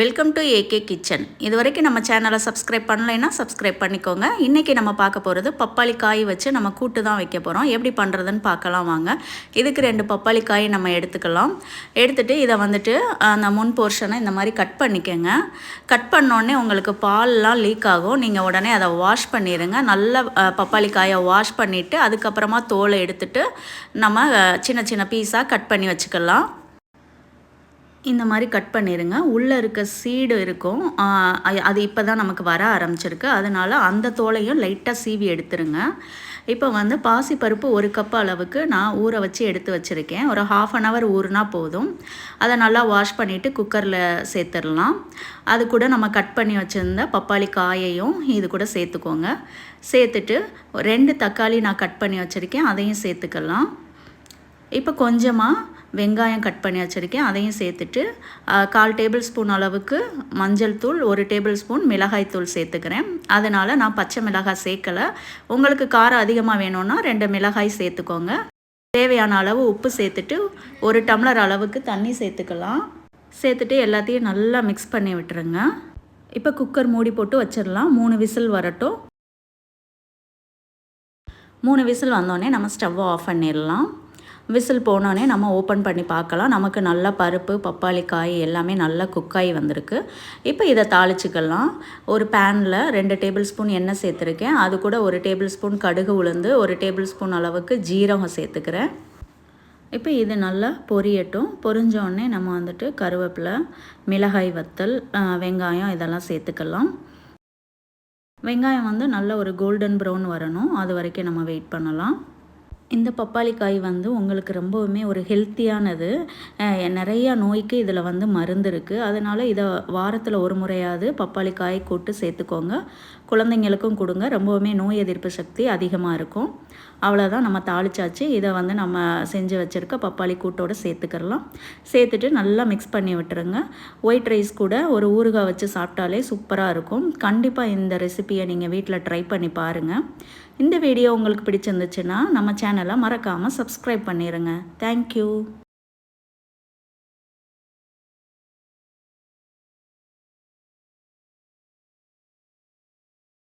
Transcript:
Welcome to AK kitchen இது வரைக்கும் நம்ம சேனலை சப்ஸ்கிரைப் பண்ணலைன்னா சப்ஸ்கிரைப் பண்ணிக்கோங்க. இன்றைக்கி நம்ம பார்க்க போகிறது பப்பாளி காய் வச்சு நம்ம கூட்டு தான் வைக்க போகிறோம் எப்படி பண்ணுறதுன்னு பார்க்கலாம் வாங்க. இதுக்கு ரெண்டு பப்பாளி காய் நம்ம எடுத்துக்கலாம். எடுத்துகிட்டு இதை வந்துட்டு அந்த முன் போர்ஷனை இந்த மாதிரி கட் பண்ணிக்கோங்க. கட் பண்ணோடனே உங்களுக்கு பால்லாம் லீக் ஆகும். நீங்கள் உடனே அதை வாஷ் பண்ணிடுங்க நல்ல பப்பாளி காயை வாஷ் பண்ணிவிட்டு அதுக்கப்புறமா தோலை எடுத்துட்டு நம்ம சின்ன சின்ன பீஸாக கட் பண்ணி வச்சுக்கலாம். இந்த மாதிரி கட் பண்ணிடுங்க உள்ளே இருக்க சீடு இருக்கும். அது- இப்போ தான் நமக்கு வர ஆரம்பிச்சிருக்கு. அதனால் அந்த தோலையும் லைட்டாக சீவி எடுத்துருங்க. இப்போ வந்து பாசிப்பருப்பு ஒரு கப் அளவுக்கு நான் ஊற வச்சு எடுத்து வச்சுருக்கேன். ஒரு ஹாஃப் அன் ஹவர் ஊறுனா போதும். அதை நல்லா வாஷ் பண்ணிவிட்டு குக்கரில் சேர்த்துடலாம். அது கூட நம்ம கட் பண்ணி வச்சுருந்த பப்பாளி காயையும் இது கூட சேர்த்துக்கோங்க. சேர்த்துட்டு ரெண்டு தக்காளி நான் கட் பண்ணி வச்சுருக்கேன். அதையும் சேர்த்துக்கலாம். இப்போ கொஞ்சமாக வெங்காயம் கட் பண்ணி வச்சுருக்கேன். அதையும் சேர்த்துட்டு கால் டேபிள் ஸ்பூன் அளவுக்கு மஞ்சள் தூள் ஒரு டேபிள் ஸ்பூன் மிளகாய் தூள் சேர்த்துக்கிறேன். அதனால் நான் பச்சை மிளகாய் சேர்க்கலை. உங்களுக்கு காரம் அதிகமாக வேணும்னா ரெண்டு மிளகாய் சேர்த்துக்கோங்க. தேவையான அளவு உப்பு சேர்த்துட்டு ஒரு டம்ளர் அளவுக்கு தண்ணி சேர்த்துக்கலாம். சேர்த்துட்டு எல்லாத்தையும் நல்லா மிக்ஸ் பண்ணி விட்டுருங்க. இப்போ குக்கர் மூடி போட்டு வச்சிடலாம். மூணு விசில் வரட்டும். மூணு விசில் வந்தோடனே நம்ம ஸ்டவ்வை ஆஃப் பண்ணிடலாம். விசில் போனோடனே நம்ம ஓப்பன் பண்ணி பார்க்கலாம். நமக்கு நல்லா பருப்பு பப்பாளி காய் எல்லாமே நல்லா குக்காகி வந்திருக்கு. இப்போ இதை தாளிச்சுக்கலாம். ஒரு பேனில் ரெண்டு டேபிள் ஸ்பூன் எண்ணெய் சேர்த்துருக்கேன். அது கூட ஒரு டேபிள் ஸ்பூன் கடுகு உளுந்து ஒரு டேபிள் ஸ்பூன் அளவுக்கு ஜீரகம் சேர்த்துக்கிறேன். இப்போ இது நல்லா பொரியட்டும். பொரிஞ்சோடனே நம்ம வந்துட்டு கருவேப்பிலை மிளகாய் வத்தல் வெங்காயம் இதெல்லாம் சேர்த்துக்கலாம். வெங்காயம் வந்து நல்ல ஒரு கோல்டன் ப்ரௌன் வரணும். அது வரைக்கும் நம்ம வெயிட் பண்ணலாம். இந்த பப்பாளி காய் வந்து உங்களுக்கு ரொம்பவுமே ஒரு ஹெல்த்தியானது நிறையா நோய்க்கு இதில் வந்து மருந்து இருக்குது அதனால் இதை வாரத்தில் ஒரு முறையாவது பப்பாளி காய் கூட்டு சேர்த்துக்கோங்க. குழந்தைங்களுக்கும் கொடுங்க. ரொம்பவுமே நோய் எதிர்ப்பு சக்தி அதிகமாக இருக்கும். அவ்வளோதான் நம்ம தாளிச்சாச்சு. இதை வந்து நம்ம செஞ்சு வச்சுருக்க பப்பாளி கூட்டோடு சேர்த்துக்கிறலாம். சேர்த்துட்டு நல்லா மிக்ஸ் பண்ணி விட்டுருங்க. ஒயிட் ரைஸ் கூட ஒரு ஊறுகாய் வச்சு சாப்பிட்டாலே சூப்பராக இருக்கும். கண்டிப்பாக இந்த ரெசிபியை நீங்கள் வீட்டில் ட்ரை பண்ணி பாருங்கள் இந்த வீடியோ உங்களுக்கு பிடிச்சிருந்துச்சுன்னா நம்ம சேனல் சேனலை மறக்காமல் சப்ஸ்கிரைப் பண்ணிடுங்க தேங்க்யூ